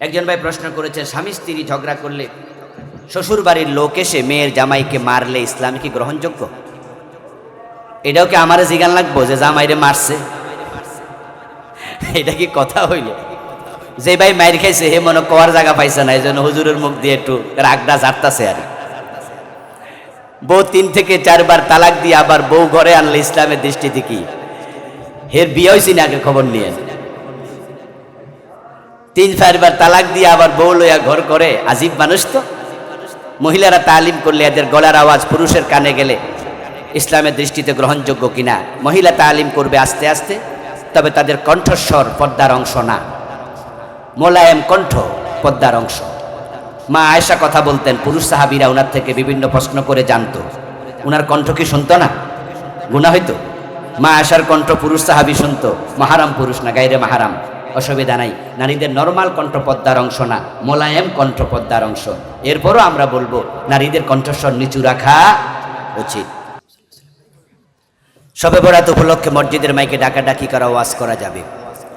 একজন ভাই প্রশ্ন করেছে, স্বামী স্ত্রী ঝগড়া করলে শ্বশুর বাড়ির লোক এসে মেয়ের জামাইকে মারলে ইসলাম কি গ্রহণযোগ্য? এটাও কি আমারে জিগান লাগবো যে জামাইরে মারছে? এটা কি কথা হইল? যে ভাই মাইর খাইছে, হে মনে কওয়ার জায়গা পাইছে না এই জন্য হুজুরের মুখ দিয়ে একটু রাগটা জারতাছে আর বউ তিন থেকে চারবার তালাক দিয়ে আবার বউ ঘরে আনলে ইসলামের দৃষ্টিতে কি? হের বিয়ে হয়েছে না আগে খবর নিয়ে? তিন চারবার তালাক দিয়ে আবার বউ লইয়া ঘর করে, আজিব মানুষ তো। মহিলারা তালিম করলে এদের গলার আওয়াজ পুরুষের কানে গেলে ইসলামের দৃষ্টিতে গ্রহণযোগ্য কিনা? মহিলা তালিম করবে আস্তে আস্তে, তবে তাদের কণ্ঠস্বর পদ্মার অংশ না। মোলায়েম কণ্ঠ পদ্মার অংশ। মা আয়েশা কথা বলতেন, পুরুষ সাহাবিরা ওনার থেকে বিভিন্ন প্রশ্ন করে জানতো। ওনার কণ্ঠ কি শুনতো না? গুণা হইতো? মা আয়েশার কণ্ঠ পুরুষ সাহাবি শুনতো, মাহারাম পুরুষ না, গাইরে মাহারাম। অসুবিধা নাই। নারীদের নর্মাল কণ্ঠ পদ্মার অংশ না, মোলায়েম কণ্ঠ পদ্মার অংশ। এরপরও আমরা বলব, নারীদের কণ্ঠস্বর নিচু রাখা উচিত। সবে বরাত উপলক্ষে মসজিদের মাইকে ডাকাডাকি করা, ওয়াজ করা যাবে।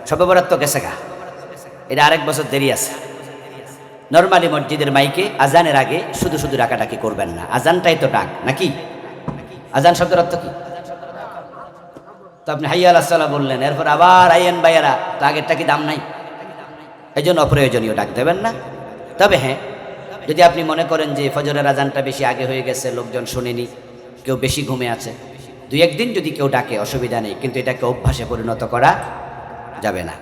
সবে বরাত তো গেছে গা। এটা আরেক বছর দেরি আছে। নর্মালি মসজিদের মাইকে আজানের আগে শুধু শুধু ডাকাডাকি করবেন না। আজানটাই তো ডাক, নাকি? আজান শব্দের অর্থ কি? তো আপনি হাইয়া আল্লাহ বললেন, এরপর আবার আইয়েন বাইয়ারা তো আগেরটা কি দাম নাই? এই জন্য অপ্রয়োজনীয়, ডাক দেবেন না। তবে হ্যাঁ যদি আপনি মনে করেন যে ফজরের আজানটা বেশি আগে হয়ে গেছে, লোকজন শুনেনি, কেউ বেশি ঘুমে আছে, দুই একদিন যদি কেউ ডাকে, অসুবিধা নেই, কিন্তু এটাকে অভ্যাসে পরিণত করা যাবে না।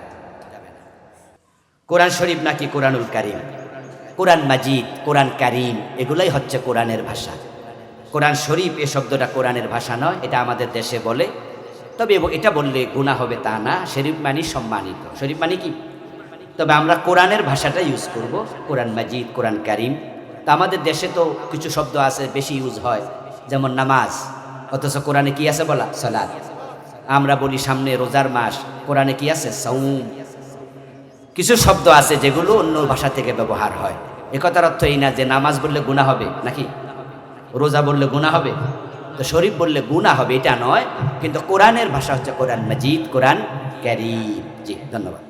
কোরআন শরীফ নাকি কোরআনুল কারিম? কোরআন মাজিদ, কোরআন কারিম, এগুলাই হচ্ছে কোরআনের ভাষা। কোরআন শরীফ এ শব্দটা কোরআনের ভাষা নয়, এটা আমাদের দেশে বলে তবে এটা বললে গুণা হবে তা না, শরীফ মানি সম্মানিত। শরীফ মানে কি? তবে আমরা কোরআনের ভাষাটা ইউজ করব, কোরআন মাজিদ, কোরআন কারিম। তা আমাদের দেশে তো কিছু শব্দ আছে বেশি ইউজ হয়, যেমন নামাজ, অথচ কোরআনে কি আছে বলা? সালাদ আমরা বলি সামনে রোজার মাস, কোরআনে কি আছে? সৌম কিছু শব্দ আছে যেগুলো অন্য ভাষা থেকে ব্যবহার হয়। একথার অর্থ এই না যে নামাজ বললে গুণা হবে, নাকি? রোজা বললে গুণা হবে? তো শরীফ বললে গুণা হবে, এটা নয়। কিন্তু কোরআনের ভাষা হচ্ছে কোরআন মজিদ, কোরআন ক্যারিম জি, ধন্যবাদ।